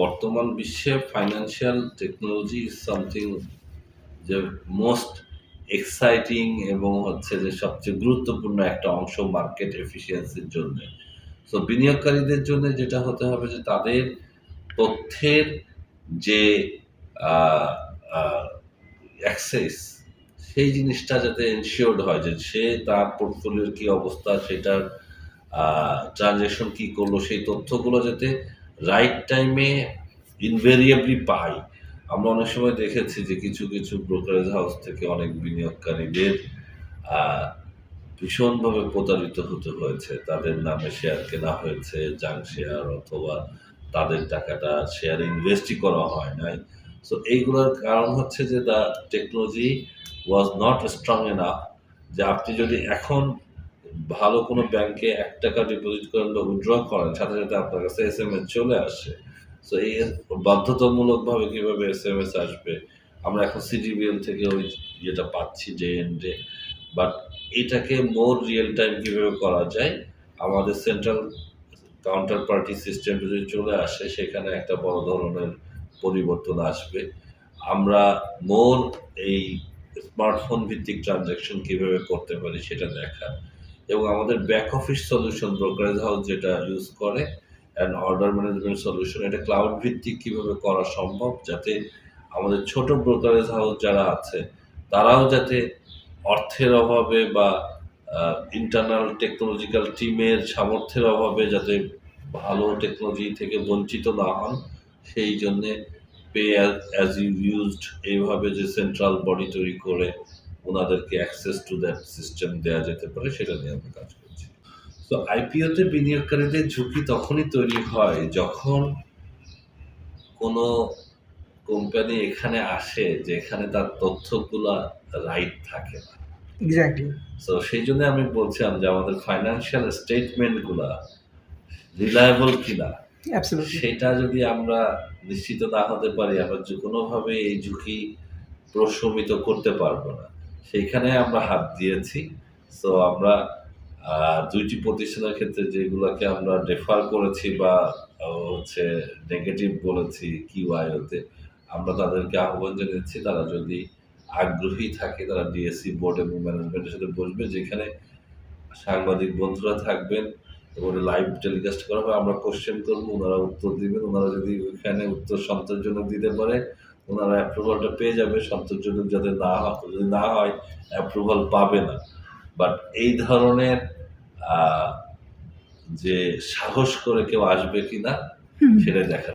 বর্তমান বিশ্বে financial technology is something যে মোস্ট এক্সাইটিং এবং হচ্ছে যে সবচেয়ে গুরুত্বপূর্ণ একটা অংশ মার্কেট এফিসিয়েন্সির জন্য। তো বিনিয়োগকারীদের জন্য যেটা হতে হবে যে তাদের তথ্যের যে অ্যাক্সেস সেই জিনিসটা যাতে এনশিওর্ড হয় যে সে তার পোর্টফোলিওর কি অবস্থা, সেটার ট্রানজ্যাকশন কি করল, সেই তথ্যগুলো যাতে রাইট টাইমে ইনভেরিয়েবলি পাই। আমরা অনেক সময় দেখেছি যে কিছু কিছু ব্রোকারেজ হাউস থেকে অনেক বিনিয়োগকারীদের ভীষণভাবে প্রতারিত হতে হয়েছে। তাদের নামে শেয়ার কেনা হয়েছে জাং শেয়ার অথবা তাদের টাকাটা শেয়ার ইনভেস্টই করা হয় নাই। সো এইগুলোর কারণ হচ্ছে যে the technology was not strong enough যে আপনি যদি এখন ভালো কোনো ব্যাংকে এক টাকা ডিপোজিট করেন বা উইথড্র করেন, সাথে সাথে আপনার কাছে এস এম এস চলে আসে। সো এই বাধ্যতামূলকভাবে কীভাবে এস এম এস আসবে? আমরা এখন সিডিবিএল থেকে ওই যেটা পাচ্ছি যে এন্ডে বাট এটাকে মোর রিয়েল টাইম কীভাবে করা যায়? আমাদের সেন্ট্রাল কাউন্টার পার্টি সিস্টেম যদি চলে আসে, সেখানে একটা বড় ধরনের পরিবর্তন আসবে। আমরা মোর এই স্মার্টফোন ভিত্তিক ট্রানজ্যাকশন কীভাবে করতে পারি, সেটা দেখা এবং আমাদের back office solution brokerage house যেটা ইউজ করে অ্যান্ড অর্ডার ম্যানেজমেন্ট সলিউশন এটা ক্লাউড ভিত্তিক কীভাবে করা সম্ভব যাতে আমাদের ছোট ব্রোকারেজ হাউস যারা আছে, তারাও যাতে অর্থের অভাবে বা ইন্টারনাল টেকনোলজিক্যাল টিমের সামর্থ্যের অভাবে যাতে ভালো টেকনোলজি থেকে বঞ্চিত না হন, সেই জন্যে পে অ্যাজ ইউ ইউজড এইভাবে যে সেন্ট্রাল বডি তৈরি করে ওনাদেরকে অ্যাক্সেস টু দ্যাট সিস্টেম দেওয়া যেতে পারে সেটা নিয়ে আমরা কাজ করছি। তো আইপিওতে বিনিয়োগকারীদের ঝুঁকি তখনই তৈরি হয় যখন কোনো কোম্পানি এখানে আসে যেখানে তার তথ্যগুলা রাইট থাকে না। এক্স্যাক্টলি তো সেই জন্য আমি বলছিলাম যে আমাদের ফাইন্যান্সিয়াল স্টেটমেন্টগুলা রিলায়েবল কিনা সেটা যদি আমরা নিশ্চিত না হতে পারি আমরা যে কোনোভাবে এই ঝুঁকি প্রশমিত করতে পারব না। সেইখানে আমরা হাত দিয়েছি। তো আমরা দুইটি প্রতিষ্ঠানের ক্ষেত্রে যেগুলোকে আমরা রেফার করেছি বা হচ্ছে নেগেটিভ বলেছি কিউআইওতে, আমরা তাদেরকে আহ্বান জানিয়েছি। তারা যদি আগ্রহী থাকে, তারা ডিএসসি বোর্ড এবং ম্যানেজমেন্টের সাথে বসবে, যেখানে সাংবাদিক বন্ধুরা থাকবেন এবং লাইভ টেলিকাস্ট করা হবে আমরা কোশ্চেন করব, ওনারা উত্তর দিবেন। ওনারা যদি ওইখানে উত্তর সন্তোষজনক দিতে পারে ওনারা অ্যাপ্রুভালটা পেয়ে যাবে সন্তোষজনক যাতে না হয় যদি না হয় অ্যাপ্রুভাল পাবে না। বাট এই ধরনের আহ, যে সাহস করে কেউ আসবে কি না সেটাই দেখা